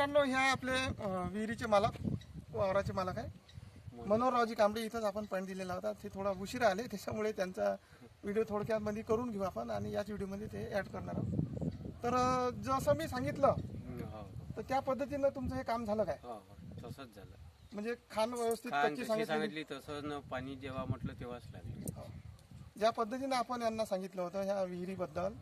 ह्या आपले विहिरीचे मालक वावराचे मालक आहे. मनोहररावजी कांबळे इथंच आपण पॉईंट दिलेला होता. ते थोडा उशिरा आले त्याच्यामुळे त्यांचा व्हिडिओ थोडक्यात मध्ये करून घेऊ आपण आणि याच व्हिडिओमध्ये ते ॲड करणार आहोत. तर जसं मी सांगितलं हो. तर त्या पद्धतीनं तुमचं हे काम झालं काय? हो हो. तसंच झालं. म्हणजे खान व्यवस्थित सांगितली? तसं पाणी जेव्हा म्हटलं तेव्हाच लागले. ज्या पद्धतीनं आपण यांना सांगितलं होतं ह्या विहिरीबद्दल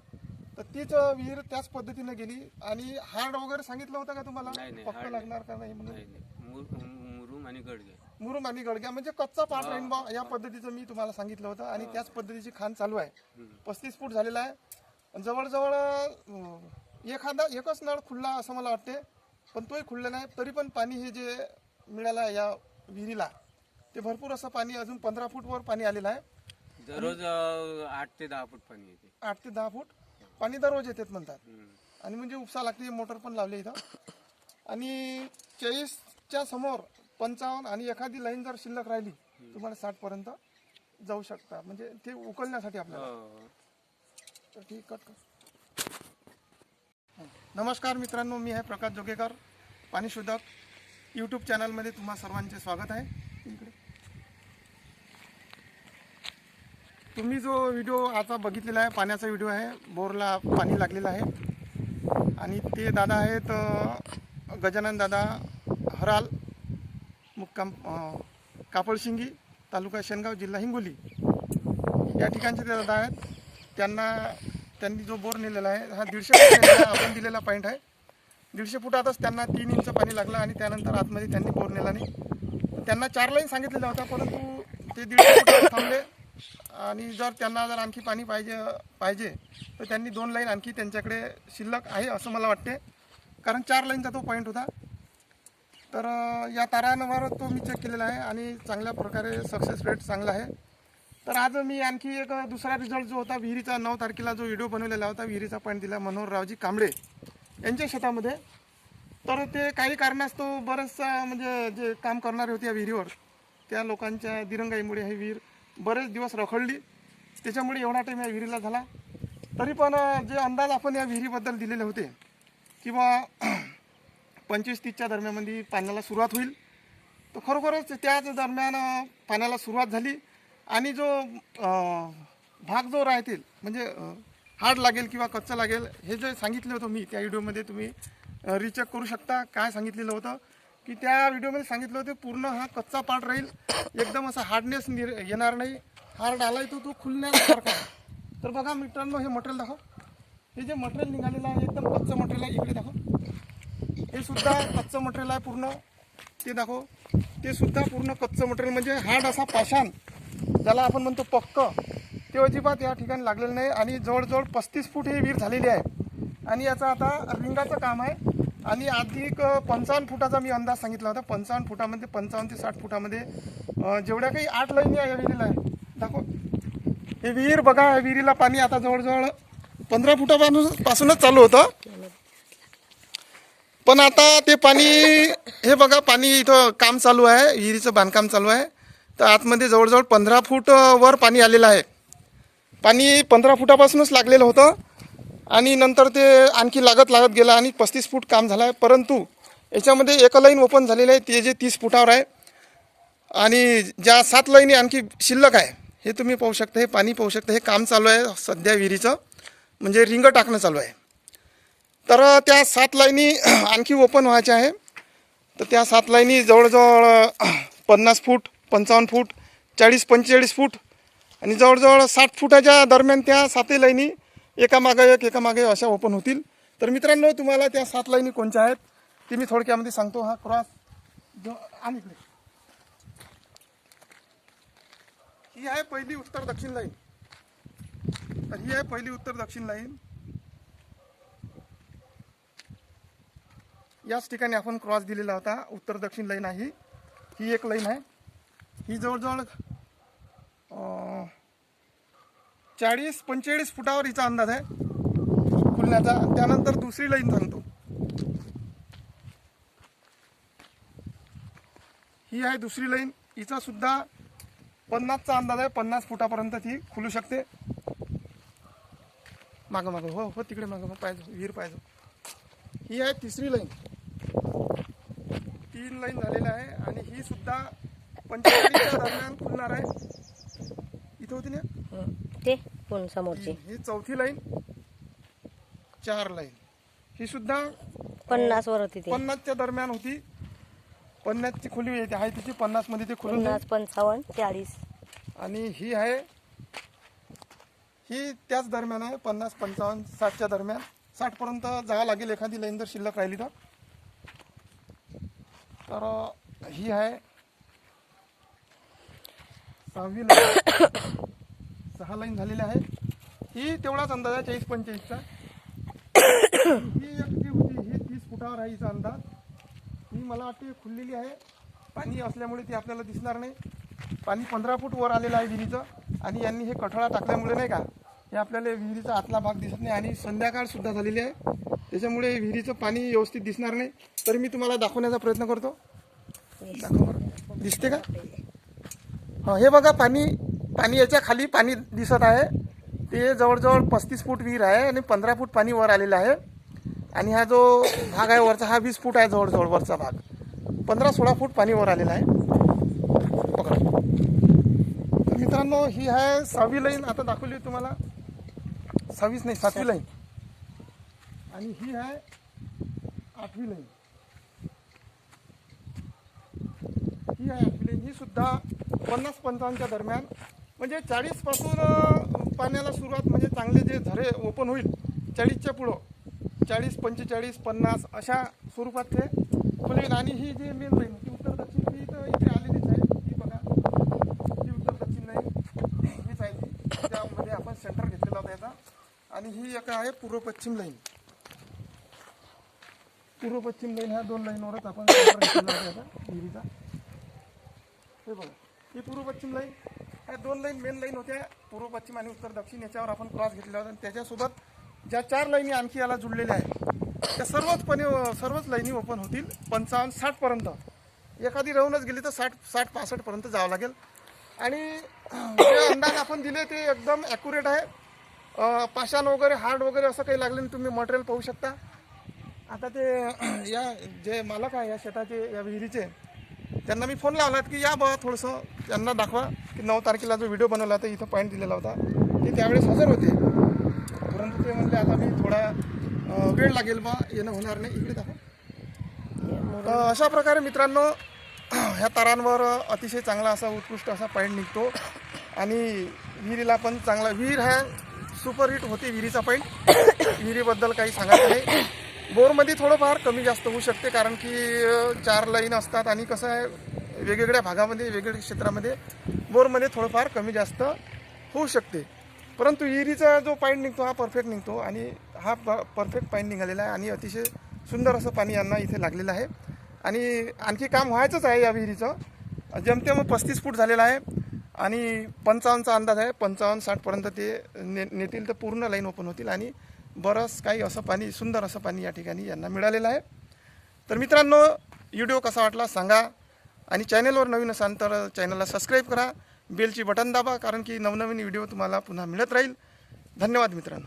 तर तीच विहीर त्याच पद्धतीने गेली. आणि हार्ड वगैरे सांगितलं होतं का तुम्हाला? नाही, नाही, पक्क hard लागणार का नाही म्हणून? नाही नाही. मुर- मुरुम आणि गडगे. मुरुम आणि गडग्या म्हणजे कच्चा पाट राहीन बा या पद्धतीचं मी तुम्हाला सांगितलं होतं. आणि त्याच पद्धतीची खाण चालू आहे. पस्तीस फूट झालेला आहे. जवळजवळ अं, एखादा एकच नळ खुलला असं मला वाटते. पण तोही खुलला नाही. तरी पण पाणी हे जे मिळालं आहे या विहिरीला ते भरपूर असं पाणी अजून पंधरा फूटवर पाणी आलेलं आहे. दररोज अं, आठ ते दहा फूट पाणी येते. आठ ते दहा फूट. पाणी दररोज येतात म्हणतात. आणि म्हणजे उपसा लागते मोटर पण लावली इथं. आणि चाळीसच्या समोर पंचावन्न आणि एखादी लाईन जर शिल्लक राहिली तुम्हाला साठ पर्यंत जाऊ शकता. म्हणजे ते उकलण्यासाठी आपल्याला. हो. तर ठीक कट कर. नमस्कार मित्रांनो मी आहे प्रकाश जोगेकर पाणी शोधक यूट्यूब चॅनलमध्ये तुम्हा सर्वांचे स्वागत आहे. इकडे. तुम्ही जो व्हिडिओ आता बघितलेला आहे पाण्याचा व्हिडिओ आहे बोरला पाणी लागलेलं आहे. आणि ते दादा आहेत गजानन दादा हराल मुक्काम कापडशिंगी तालुका शेनगाव जिल्हा हिंगोली. या ठिकाणचे ते दादा आहेत. त्यांना त्यांनी जो बोर नेलेला आहे हा दीडशे फूट आपण दिलेला पॉईंट आहे. दीडशे फुटातच त्यांना तीन इंच पाणी लागलं आणि त्यानंतर आतमध्ये त्यांनी बोर नेला नाही. त्यांना चार लाईन सांगितलेला होता परंतु ते दीडशे फुटावर थांबले. आणि जर त्यांना जर आणखी पाणी पाहिजे पाहिजे तर त्यांनी दोन लाईन आणखी त्यांच्याकडे शिल्लक आहे असं मला वाटते. कारण चार लाईनचा तो पॉईंट होता. तर या तारांवर तो मी चेक केलेला आहे आणि चांगल्या प्रकारे सक्सेस रेट चांगला आहे. तर आज मी आणखी एक दुसरा रिझल्ट जो होता विहिरीचा नऊ तारखेला जो व्हिडिओ बनवलेला होता विहिरीचा पॉईंट दिला मनोहररावजी कांबळे यांच्या शेतामध्ये. तर ते काही कारणास्तव बरंचसा म्हणजे जे काम करणारे होते या विहिरीवर त्या लोकांच्या दिरंगाईमुळे ही विहीर बरेच दिवस रखडली. त्याच्यामुळे एवढा टाईम या विहिरीला झाला. तरी पण जे अंदाज आपण या विहिरीबद्दल दिलेले होते किंवा पंचवीस तीसच्या दरम्यानमध्ये पाण्याला सुरुवात होईल तर खरोखरच त्याच दरम्यान पाण्याला सुरुवात झाली. आणि जो भाग जो राहतील म्हणजे हार्ड लागेल किंवा कच्चं लागेल हे जे सांगितलं होतं मी त्या व्हिडिओमध्ये तुम्ही रिचेक करू शकता. काय सांगितलेलं होतं? की त्या व्हिडिओमध्ये सांगितलं होतं पूर्ण हा कच्चा पार्ट राहील. एकदम असा हार्डनेस निर येणार नाही. हार्ड आलाय तो तो खुलण्यासारखा तर बघा मित्रांनो हे मटेरियल दाखव. हे जे मटेरियल निघालेलं आहे एकदम कच्चं मटेरियल आहे इकडे दाखव. हे सुद्धा कच्चं मटेरियल आहे पूर्ण. ते दाखव. ते सुद्धा पूर्ण कच्चं मटेरियल म्हणजे हार्ड असा पाषाण. ज्याला आपण म्हणतो पक्क. ते अजिबात या ठिकाणी लागलेलं नाही. आणि जवळजवळ पस्तीस फूट हे वीर झालेली आहे. आणि याचं आता रिंगाचं काम आहे. आणि अधिक पंचावन्न फुटाचा मी अंदाज सांगितला होता. पंचावन्न फुटामध्ये पंचावन्न ते साठ फुटामध्ये जेवढ्या काही आठ लाईनी आहे या विहिरीला आहे. दाखव. हे विहीर बघा या विहिरीला पाणी आता जवळजवळ पंधरा फुटापासून पासूनच चालू होतं. पण आता ते पाणी हे बघा पाणी इथं काम चालू आहे. विहिरीचं बांधकाम चालू आहे. तर आतमध्ये जवळजवळ पंधरा फूट वर पाणी आलेलं आहे. पाणी पंधरा फुटापासूनच लागलेलं होतं. आणि नंतर ते आणखी लागत लागत गेलं आणि पस्तीस फूट काम झालं आहे. परंतु याच्यामध्ये एक लाईन ओपन झालेलं आहे. ते जे तीस फुटावर आहे. आणि ज्या सात लाईनी आणखी शिल्लक आहे हे तुम्ही पाहू शकता हे पाणी पाहू शकता. हे काम चालू आहे सध्या विहिरीचं. म्हणजे रिंग टाकणं चालू आहे. तर त्या सात लाईनी आणखी ओपन व्हायच्या आहे. तर त्या सात लाईनी जवळजवळ पन्नास फूट पंचावन्न फूट चाळीस पंचेचाळीस फूट आणि जवळजवळ साठ फुटाच्या दरम्यान त्या सातही लाईनी एकामागे एक एकामागे अशा ओपन होतील. तर मित्रांनो तुम्हाला त्या सात लाईनी कोणत्या आहेत ते मी थोडक्यामध्ये सांगतो. हा क्रॉस जो आणि इकडे. ही आहे पहिली उत्तर दक्षिण लाईन. तर ही आहे पहिली उत्तर दक्षिण लाईन. याच ठिकाणी आपण क्रॉस दिलेला होता. उत्तर दक्षिण लाईन आहे ही. ही एक लाईन आहे. ही जवळजवळ अं, चाळीस पंचेचाळीस फुटावर हिचा अंदाज आहे. खुलण्याचा. त्यानंतर दुसरी लाईन सांगतो ही आहे दुसरी लाईन. हिचा सुद्धा पन्नासचा अंदाज आहे. पन्नास फुटापर्यंत ती खुलू शकते. मागं मागं. हो हो तिकडे मागं मग. पाहिजे विहीर पाहिजे ही आहे तिसरी लाईन. तीन लाईन झालेली आहे. आणि ही सुद्धा पंचेचाळीसच्या दरम्यान खुलणार आहे. इथं होती ना? ते कोण समोरची ही चौथी लाईन चार लाईन. ही सुद्धा पन्नास वर होती ते. पन्नासच्या दरम्यान होती. पन्नासची खुली येते आहे तिची पन्नासमध्ये ते खुलून जाईल. पन्नास पंचावन्न चाळीस. आणि ही आहे ही त्याच दरम्यान आहे पन्नास पंचावन्न साठच्या दरम्यान. साठ पर्यंत जावं लागेल एखादी लाईन जर शिल्लक राहिली तर. तर ही आहे. सहावी लाईन. सहा लाईन झालेल्या आहे. ही तेवढाच अंदाज आहे चाळीस पंचेचाळीसचा. ही एक जी होती ही तीस फुटावर आहे हिचा अंदाज. ही मला वाटते खुललेली आहे. पाणी असल्यामुळे ती आपल्याला दिसणार नाही. पाणी पंधरा फूट वर आलेलं आहे विहिरीचं आणि यांनी हे कठळा टाकल्यामुळे नाही का हे आपल्याला विहिरीचा आतला भाग दिसत नाही आणि संध्याकाळसुद्धा झालेली आहे. त्याच्यामुळे विहिरीचं पाणी व्यवस्थित दिसणार नाही. तर मी तुम्हाला दाखवण्याचा प्रयत्न करतो. दाखव दिसते का? हां हे बघा पाणी पाणी याच्या खाली पाणी दिसत आहे. ते जवळजवळ पस्तीस फूट विहीर आहे आणि पंधरा फूट पाणी वर आलेलं आहे. आणि हा जो भाग आहे वरचा हा वीस फूट आहे जवळजवळ वरचा भाग. पंधरा सोळा फूट पाणी वर आलेला आहे. पकडा. तर मित्रांनो ही आहे सहावी लाईन. आता दाखवली तुम्हाला. सहावीस नाही सातवी लाईन. आणि ही आहे आठवी लाईन. ही आहे आठवी लाईन. ही सुद्धा पन्नास पंचावन्नच्या दरम्यान म्हणजे चाळीसपासून पाण्याला सुरुवात म्हणजे चांगले जे झरे ओपन होईल चाळीसच्या पुढं चाळीस पंचेचाळीस पन्नास अशा स्वरूपात ते खुलेल आणि ही जी मेन लाईन ती उत्तर दक्षिण ही तर इथे आलेलीच आहे. ती बघा ही उत्तर दक्षिण नाही हीच आहे. ती त्यामध्ये आपण सेंटर घेतलेला होता याचा. आणि ही एक आहे पूर्व पश्चिम लाईन पूर्व पश्चिम लाईन ह्या दोन लाईनवरच आपण सेंटर घेतलेला होता याचा विहिरीचा हे बघा ही पूर्व पश्चिम लाईन या दोन लाईन मेन लाईन होत्या. पूर्व पश्चिम आणि उत्तर दक्षिण याच्यावर आपण क्रॉस घेतला होता. आणि त्याच्यासोबत ज्या चार लाईनी आणखी याला जुळलेल्या आहेत त्या सर्वचपणे सर्वच लाईनी ओपन होतील पंचावन्न साठपर्यंत एखादी राहूनच गेली तर साठ साठ पासष्टपर्यंत जावं लागेल. आणि जे अंदाज आपण दिले ते एकदम ॲक्युरेट आहे. पाषाण वगैरे हार्ड वगैरे असं काही लागलं नाही. तुम्ही मटेरियल पाहू शकता. आता ते या जे मालक आहे या शेताचे या विहिरीचे त्यांना मी फोन लावला की या बघा थोडंसं त्यांना दाखवा की नऊ तारखेला जो व्हिडिओ बनवला होता इथं पॉईंट दिलेला होता. ते त्यावेळेस हजर होते. परंतु ते म्हणले आता मी थोडा वेळ लागेल बा येणं होणार नाही. इकडे दाखवा. अशा प्रकारे मित्रांनो ह्या तारांवर अतिशय चांगला असा उत्कृष्ट असा पॉईंट निघतो. आणि विहिरीला पण चांगला विहीर हा सुपरहिट होते विहिरीचा पॉईंट विहिरीबद्दल काही सांगायचं नाही. बोरमध्ये थोडंफार कमी जास्त होऊ शकते कारण की चार लाईन असतात आणि कसं आहे वेगवेगळ्या भागामध्ये वेगवेगळ्या क्षेत्रामध्ये बोरमध्ये थोडंफार कमी जास्त होऊ शकते. परंतु विहिरीचा जो पॉईंट निघतो हा परफेक्ट निघतो आणि हा प परफेक्ट पाईंट निघालेला आहे आणि अतिशय सुंदर असं पाणी यांना इथे लागलेलं आहे. आणि आणखी काम व्हायचंच आहे या विहिरीचं. जमतेम पस्तीस फूट झालेलं आहे आणि पंचावन्नचा अंदाज आहे. पंचावन्न साठपर्यंत ते ने नेतील तर पूर्ण लाईन ओपन होतील आणि बरंच काही असं पाणी सुंदर असं पाणी या ठिकाणी यांना मिळालेलं आहे. तर मित्रांनो व्हिडिओ कसा वाटला सांगा आणि चॅनेलवर नवीन असाल तर चॅनलला सबस्क्राईब करा बेलची बटन दाबा कारण की नवनवीन व्हिडिओ तुम्हाला पुन्हा मिळत राहील. धन्यवाद मित्रांनो.